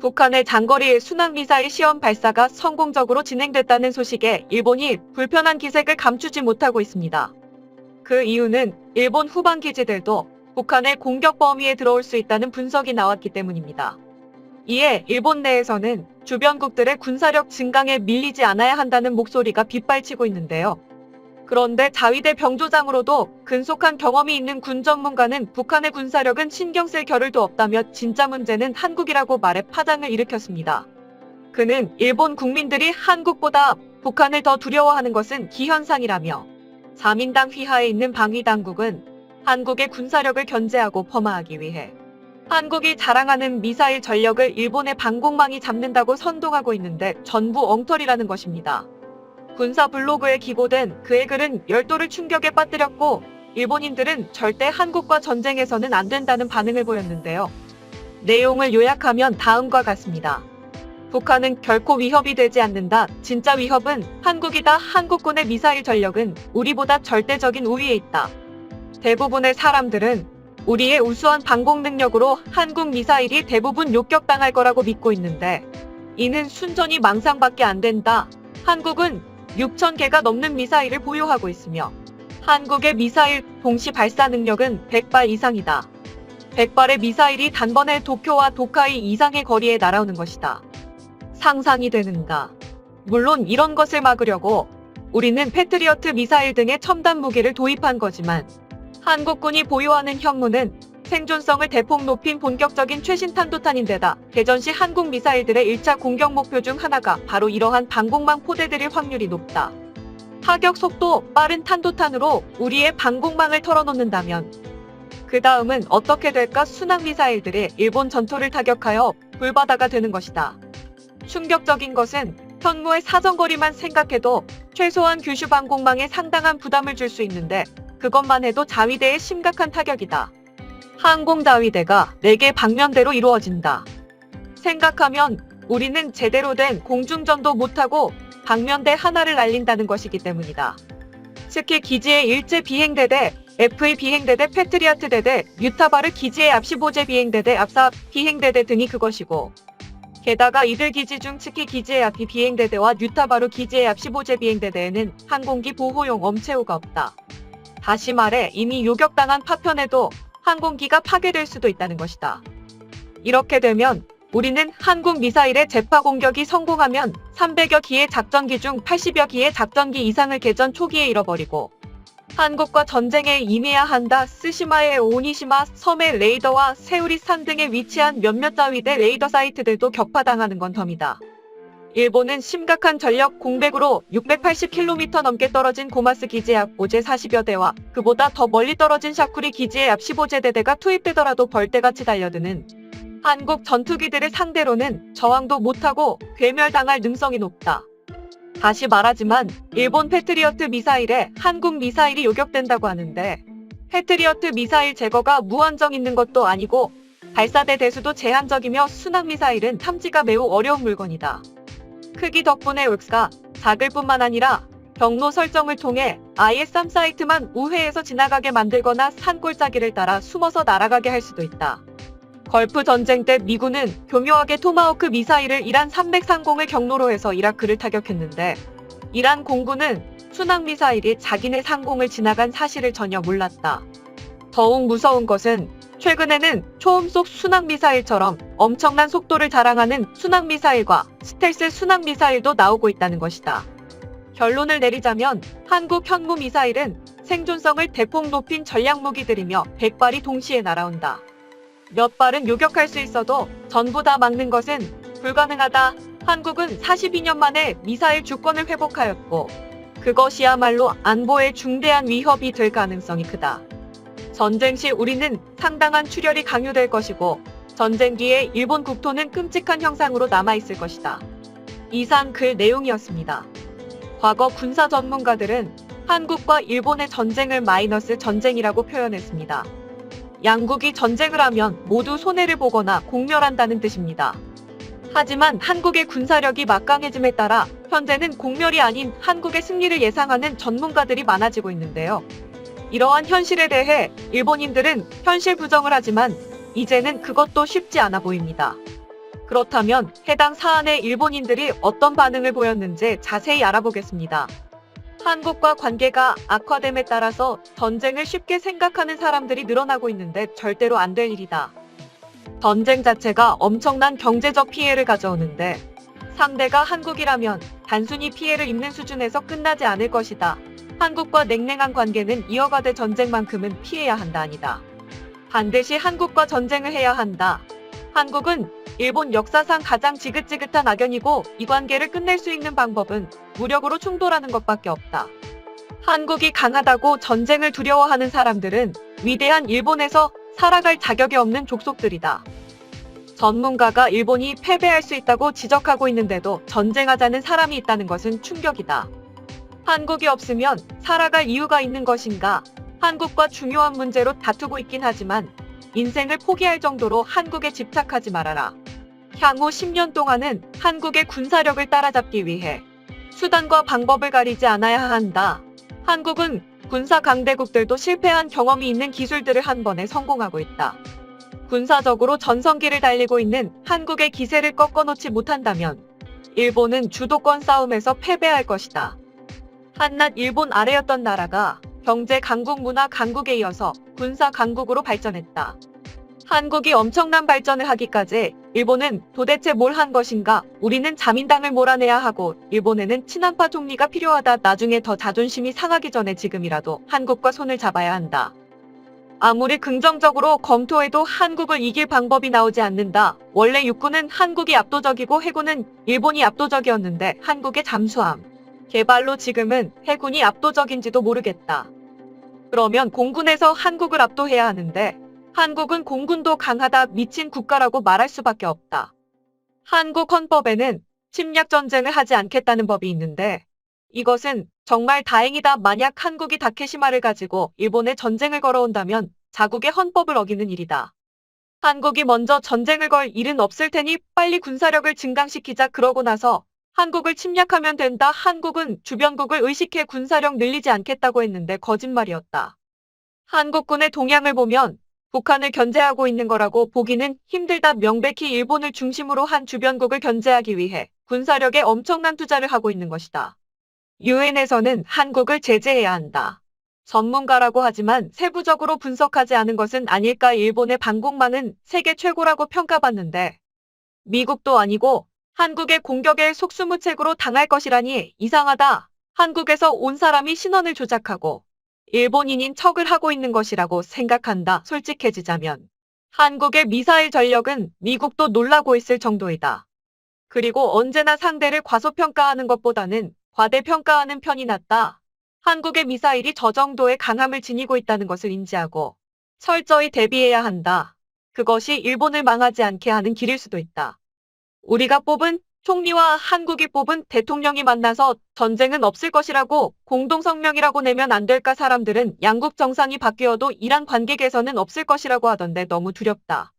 북한의 장거리 순항미사일 시험 발사가 성공적으로 진행됐다는 소식에 일본이 불편한 기색을 감추지 못하고 있습니다. 그 이유는 일본 후방 기지들도 북한의 공격 범위에 들어올 수 있다는 분석이 나왔기 때문입니다. 이에 일본 내에서는 주변국들의 군사력 증강에 밀리지 않아야 한다는 목소리가 빗발치고 있는데요. 그런데 자위대 병조장으로도 근속한 경험이 있는 군 전문가는 북한의 군사력은 신경 쓸 겨를도 없다며 진짜 문제는 한국이라고 말해 파장을 일으켰습니다. 그는 일본 국민들이 한국보다 북한을 더 두려워하는 것은 기현상이라며 자민당 휘하에 있는 방위당국은 한국의 군사력을 견제하고 폄하하기 위해 한국이 자랑하는 미사일 전력을 일본의 방공망이 잡는다고 선동하고 있는데 전부 엉터리라는 것입니다. 군사 블로그에 기고된 그의 글은 열도를 충격에 빠뜨렸고 일본인들은 절대 한국과 전쟁에서는 안 된다는 반응을 보였는데요. 내용을 요약하면 다음과 같습니다. 북한은 결코 위협이 되지 않는다. 진짜 위협은 한국이다. 한국군의 미사일 전력은 우리보다 절대적인 우위에 있다. 대부분의 사람들은 우리의 우수한 방공 능력으로 한국 미사일이 대부분 욕격당할 거라고 믿고 있는데 이는 순전히 망상밖에 안 된다. 한국은 6천 개가 넘는 미사일을 보유하고 있으며 한국의 미사일 동시 발사 능력은 100발 이상이다. 100발의 미사일이 단번에 도쿄와 도카이 이상의 거리에 날아오는 것이다. 상상이 되는가? 물론 이런 것을 막으려고 우리는 패트리어트 미사일 등의 첨단 무기를 도입한 거지만 한국군이 보유하는 형무는 생존성을 대폭 높인 본격적인 최신 탄도탄인데다 개전 시 한국 미사일들의 1차 공격 목표 중 하나가 바로 이러한 방공망 포대들일 확률이 높다. 타격 속도 빠른 탄도탄으로 우리의 방공망을 털어놓는다면 그 다음은 어떻게 될까 순항 미사일들이 일본 전투를 타격하여 불바다가 되는 것이다. 충격적인 것은 현무의 사정거리만 생각해도 최소한 규슈 방공망에 상당한 부담을 줄 수 있는데 그것만 해도 자위대의 심각한 타격이다. 항공자위대가 4개 방면대로 이루어진다. 생각하면 우리는 제대로 된 공중전도 못하고 방면대 하나를 날린다는 것이기 때문이다. 특히 기지의 일제 비행대대, FA 비행대대, 패트리아트 대대, 유타바르 기지의 앞15제 비행대대, 앞사 비행대대 등이 그것이고 게다가 이들 기지 중 특히 기지의 앞이 비행대대와 유타바르 기지의 앞 15제 비행대대에는 항공기 보호용 엄체우가 없다. 다시 말해 이미 요격당한 파편에도 항공기가 파괴될 수도 있다는 것이다. 이렇게 되면 우리는 한국 미사일의 재파 공격이 성공하면 300여 기의 작전기 중 80여 기의 작전기 이상을 개전 초기에 잃어버리고 한국과 전쟁에 임해야 한다. 스시마의 오니시마 섬의 레이더와 세우리산 등에 위치한 몇몇 자위대 레이더 사이트들도 격파당하는 건 덤이다. 일본은 심각한 전력 공백으로 680km 넘게 떨어진 고마스 기지 앞 5제 40여 대와 그보다 더 멀리 떨어진 샤쿠리 기지의 앞 15제 대대가 투입되더라도 벌떼같이 달려드는 한국 전투기들을 상대로는 저항도 못하고 괴멸당할 능성이 높다. 다시 말하지만 일본 패트리어트 미사일에 한국 미사일이 요격된다고 하는데 패트리어트 미사일 제거가 무한정 있는 것도 아니고 발사대 대수도 제한적이며 순항 미사일은 탐지가 매우 어려운 물건이다. 크기 덕분에 윽스가 작을 뿐만 아니라 경로 설정을 통해 아예 쌈 사이트만 우회해서 지나가게 만들거나 산골짜기를 따라 숨어서 날아가게 할 수도 있다. 걸프 전쟁 때 미군은 교묘하게 토마호크 미사일을 이란 330을 경로로 해서 이라크를 타격했는데 이란 공군은 순항 미사일이 자기네 상공을 지나간 사실을 전혀 몰랐다. 더욱 무서운 것은 최근에는 초음 속 순항 미사일처럼 엄청난 속도를 자랑하는 순항 미사일과 스텔스 순항 미사일도 나오고 있다는 것이다. 결론을 내리자면 한국 현무 미사일은 생존성을 대폭 높인 전략 무기들이며 100발이 동시에 날아온다. 몇 발은 요격할 수 있어도 전부 다 막는 것은 불가능하다. 한국은 42년 만에 미사일 주권을 회복하였고 그것이야말로 안보에 중대한 위협이 될 가능성이 크다. 전쟁 시 우리는 상당한 출혈이 강요될 것이고 전쟁 뒤에 일본 국토는 끔찍한 형상으로 남아있을 것이다. 이상 글 내용이었습니다. 과거 군사 전문가들은 한국과 일본의 전쟁을 마이너스 전쟁이라고 표현했습니다. 양국이 전쟁을 하면 모두 손해를 보거나 공멸한다는 뜻입니다. 하지만 한국의 군사력이 막강해짐에 따라 현재는 공멸이 아닌 한국의 승리를 예상하는 전문가들이 많아지고 있는데요. 이러한 현실에 대해 일본인들은 현실 부정을 하지만 이제는 그것도 쉽지 않아 보입니다. 그렇다면 해당 사안에 일본인들이 어떤 반응을 보였는지 자세히 알아보겠습니다. 한국과 관계가 악화됨에 따라서 전쟁을 쉽게 생각하는 사람들이 늘어나고 있는데 절대로 안 될 일이다. 전쟁 자체가 엄청난 경제적 피해를 가져오는데 상대가 한국이라면 단순히 피해를 입는 수준에서 끝나지 않을 것이다. 한국과 냉랭한 관계는 이어가되 전쟁만큼은 피해야 한다 아니다. 반드시 한국과 전쟁을 해야 한다. 한국은 일본 역사상 가장 지긋지긋한 악연이고 이 관계를 끝낼 수 있는 방법은 무력으로 충돌하는 것밖에 없다. 한국이 강하다고 전쟁을 두려워하는 사람들은 위대한 일본에서 살아갈 자격이 없는 족속들이다. 전문가가 일본이 패배할 수 있다고 지적하고 있는데도 전쟁하자는 사람이 있다는 것은 충격이다. 한국이 없으면 살아갈 이유가 있는 것인가? 한국과 중요한 문제로 다투고 있긴 하지만 인생을 포기할 정도로 한국에 집착하지 말아라. 향후 10년 동안은 한국의 군사력을 따라잡기 위해 수단과 방법을 가리지 않아야 한다. 한국은 군사 강대국들도 실패한 경험이 있는 기술들을 한 번에 성공하고 있다. 군사적으로 전성기를 달리고 있는 한국의 기세를 꺾어놓지 못한다면 일본은 주도권 싸움에서 패배할 것이다. 한낱 일본 아래였던 나라가 경제 강국 문화 강국에 이어서 군사 강국으로 발전했다. 한국이 엄청난 발전을 하기까지 일본은 도대체 뭘 한 것인가? 우리는 자민당을 몰아내야 하고 일본에는 친한파 총리가 필요하다. 나중에 더 자존심이 상하기 전에 지금이라도 한국과 손을 잡아야 한다. 아무리 긍정적으로 검토해도 한국을 이길 방법이 나오지 않는다. 원래 육군은 한국이 압도적이고 해군은 일본이 압도적이었는데 한국의 잠수함. 개발로 지금은 해군이 압도적인지도 모르겠다. 그러면 공군에서 한국을 압도해야 하는데 한국은 공군도 강하다 미친 국가라고 말할 수밖에 없다. 한국 헌법에는 침략 전쟁을 하지 않겠다는 법이 있는데 이것은 정말 다행이다. 만약 한국이 다케시마를 가지고 일본에 전쟁을 걸어온다면 자국의 헌법을 어기는 일이다. 한국이 먼저 전쟁을 걸 일은 없을 테니 빨리 군사력을 증강시키자 그러고 나서 한국을 침략하면 된다. 한국은 주변국을 의식해 군사력 늘리지 않겠다고 했는데 거짓말이었다. 한국군의 동향을 보면 북한을 견제하고 있는 거라고 보기는 힘들다. 명백히 일본을 중심으로 한 주변국을 견제하기 위해 군사력에 엄청난 투자를 하고 있는 것이다. 유엔에서는 한국을 제재해야 한다. 전문가라고 하지만 세부적으로 분석하지 않은 것은 아닐까 일본의 방공망은 세계 최고라고 평가받는데 미국도 아니고 한국의 공격에 속수무책으로 당할 것이라니 이상하다. 한국에서 온 사람이 신원을 조작하고 일본인인 척을 하고 있는 것이라고 생각한다. 솔직해지자면 한국의 미사일 전력은 미국도 놀라고 있을 정도이다. 그리고 언제나 상대를 과소평가하는 것보다는 과대평가하는 편이 낫다. 한국의 미사일이 저 정도의 강함을 지니고 있다는 것을 인지하고 철저히 대비해야 한다. 그것이 일본을 망하지 않게 하는 길일 수도 있다. 우리가 뽑은 총리와 한국이 뽑은 대통령이 만나서 전쟁은 없을 것이라고 공동성명이라고 내면 안 될까 사람들은 양국 정상이 바뀌어도 이란 관계 개선은 없을 것이라고 하던데 너무 두렵다.